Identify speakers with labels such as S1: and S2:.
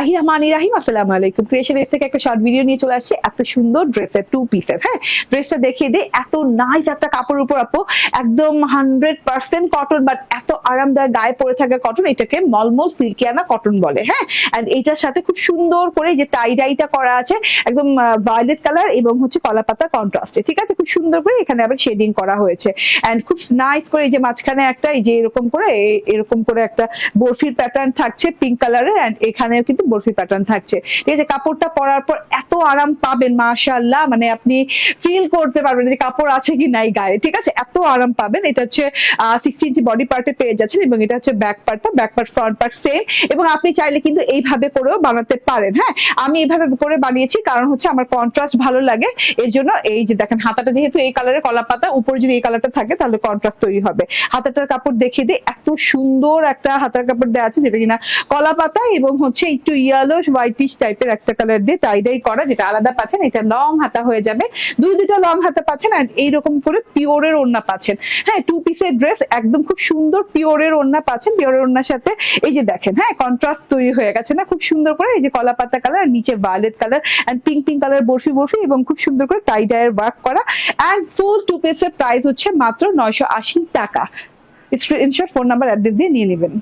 S1: আহির রহমানি রাহিম আসসালামু আলাইকুম ক্রিয়েশন থেকে একটা শর্ট নিয়ে চলে আসছে। এত সুন্দর ড্রেসের টু পিসের হ্যাঁ? দেখিয়ে দিই এত একটা উপর একদম হান্ড্রেড পার্সেন্ট কটন এত আরামদায়ক গায়ে পরে কটন এটাকে মলমল সিল্কিয়ানা কটন বলে হ্যাঁ? সাথে খুব সুন্দর করে যে টাই করা আছে, একদম ভায়োলেট কালার এবং হচ্ছে কলা পাতা কন্ট্রাস্টে ঠিক আছে? খুব সুন্দর করে এখানে আবার শেডিং করা হয়েছে। এন্ড খুব নাইস করে এই যে মাঝখানে একটা, এই যে এরকম করে এরকম করে একটা বরফির প্যাটার্ন থাকছে পিঙ্ক কালারের এন্ড এখানেও কিন্তু বরফি প্যাটার্ন থাকছে। ঠিক আছে, কাপড়টা পরার পর এত আরাম পাবেন, মাশাআল্লাহ। মানে আপনি ফিল করতে পারবেন যে কাপড় আছে কি নাই গায়ে। ঠিক আছে, এত আরাম পাবেন। এটা হচ্ছে সিক্সটি ইঞ্চি বডি পার্টে পেয়ে যাচ্ছেন এবং এটা হচ্ছে ব্যাক পার্টটা back part front part same এবং আপনি চাইলে কিন্তু এইভাবে করেও বানাতে পারেন হ্যাঁ? আমি এইভাবে করে বানিয়েছি, কারণ হচ্ছে আমার কন্ট্রাস্ট ভালো লাগে। এর জন্য এই যে দেখেন, হাতাটা যেহেতু এই কালারের কলা পাতা, উপরে যদি এই কালারটা থাকে, তাহলে কন্ট্রাস্ট তৈরি হবে। হাতাটার কাপড় দেখিয়ে দিই এত সুন্দর একটা হাতার কাপড় দেওয়া আছে, যেটা কিনা কলা পাতা এবং হচ্ছে একটু ইয়ালো হোয়াইটিশ টাইপের একটা কালার দিয়ে টাই ডাই করা, যেটা আলাদা পাচ্ছেন, এটা লং হাতা হয়ে যাবে। দুই দুটো লং হাতা পাচ্ছেন আর এইরকম করে পিওরের ওড়না পাচ্ছেন। হ্যাঁ টু পিসের ড্রেস একদম খুব সুন্দর পিওরের ওড়না পাচ্ছেন পিওরের ওড়নার সাথে এই যে দেখেন হ্যাঁ কন্ট্রাস্ট তৈরি হয়ে গেছে না? খুব সুন্দর করে এই যে কলা পাতা কালার আর নিচে violet colour and pink pink colour barfi barfi এবং খুব সুন্দর করে টাই ডাইয়ের ওয়ার্ক করা। এন্ড ফুল টু পিসের প্রাইস হচ্ছে মাত্র নয়শো আশি টাকা। স্ক্রিনশট ফোন নাম্বার অ্যাড্রেস দিয়ে নিয়ে নেবেন।